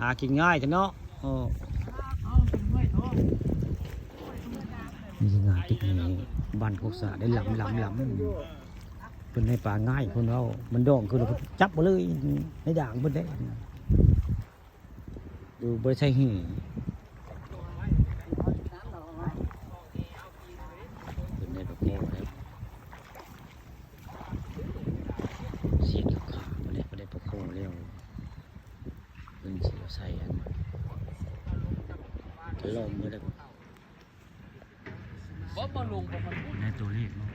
หากินง่ายจังเนาะโอ้นี่คืองานติดนี้บ้านโคกษาได้หลำหลำหลำเพิ่นให้ปลาง่ายคนเรามันดองคือเราจับมาเลยในด่างเพิ่นได้ดูบ่ใช่หื้อเพิ่นได้แบบแก้วแล้วเสียดขาๆบ่ได้บ่ได้ประโคแล้ว เพิ่นสิเอาใส่อันจะลมบ่ได้บ่มาลงบ่มันพุ่งในตัวเลขเนาะ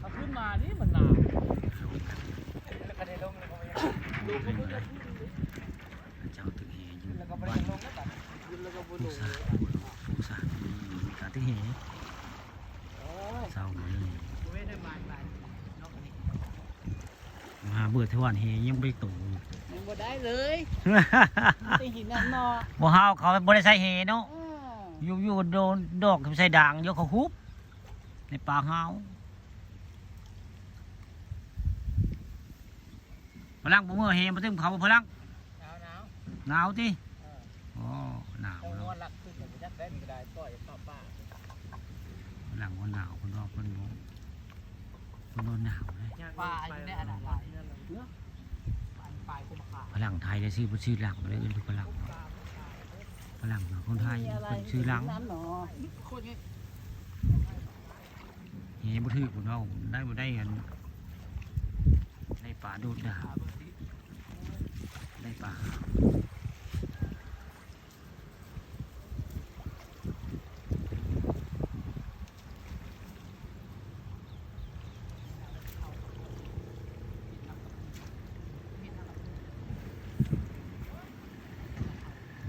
เอาขึ้นมานี่มันหนาวลงกันแล้วก็ได้ลงแล้วก็ไม่ดูเป็นอะไรเจ้าตึกแหอยู่แล้วก็ไม่บ้าได้นลงแล้วก็ขึ้นแล้วก็บ่ลผู้งสาวผู้สาวมีการตึกแห โอ้ย เศร้ามาเลย ไม่ได้มาไปนอกนี้ มา เบื่อเทวันแหยังไม่โตยังบ่ได้เลยตีหินนั่นเนาะบ่ฮาวเขาบ่ได้ใส่แหเนาะอ้ออยู่อยู่โดนดอกใส่ด่างเดี๋ยวเขาฮุบในป่าฮาวพลังบ่เมื่อแหมาตึมเขาบ่พลังหนาวหนาวหนาวติเอออ๋อหนาวเอาแล้งวอนหลักขึ้นก็ยัดได้ก็ได้ต่อยป้าป้าหลังว่าหนาวคนรอบคนบ่คนโดนหนาวเลยป้าอยู่ในอันนั้น ฝรั่งไทยได้ซื้อสื่อหลังเลยเอิ้นทุกฝรั่งฝรั่งคนไทยคนชื่อหลังนั่นเนาะโคตรงี้เฮ้บ่ถือคนเราได้บ่ได้กันในป่าโดดดาบได้ปลา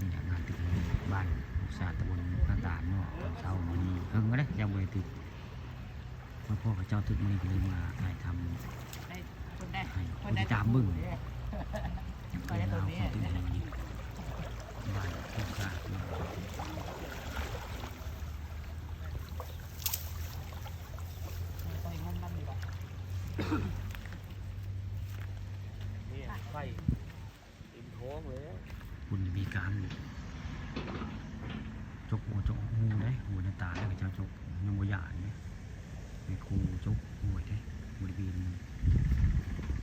นี่แหละงานติดบ้านสาตะบนหน้าตาลเนาะตอนเช้ามื้อนี้เพิ่งก็ได้ยังบ่ได้ ติดพอพ่อกับเจ้าตึกมันก็เลยมาถ่ายทำได้คนได้ให้คคนนได้ที่ตามบึ้งเเรื่องราวของตึกมันบ้านโคกาเนาะไปงมน้ำดีกว่านี่ไฟอิ่มท้องเลยคุณมีการจกหัวจกหูได้หูในตาแล้วก็เจ้าจก ยังบ่านี่ยในครูจกหัวได้บริเวณ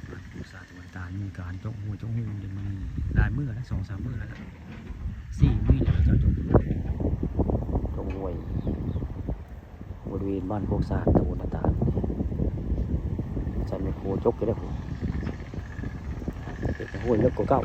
บ้านผู้สาตะวันตาลมีการจกหัวจกหูเดี๋ยวมันหลายมื้อแล้วสองสามมื้อแล้วสี่มื้อแล้วจ้าจกจกหวยบริเวณบ้านโคกสาตะวันตาลใส่ไมโครจกก็ได้ผมเป็นห้วยเล็กกว่าเก่า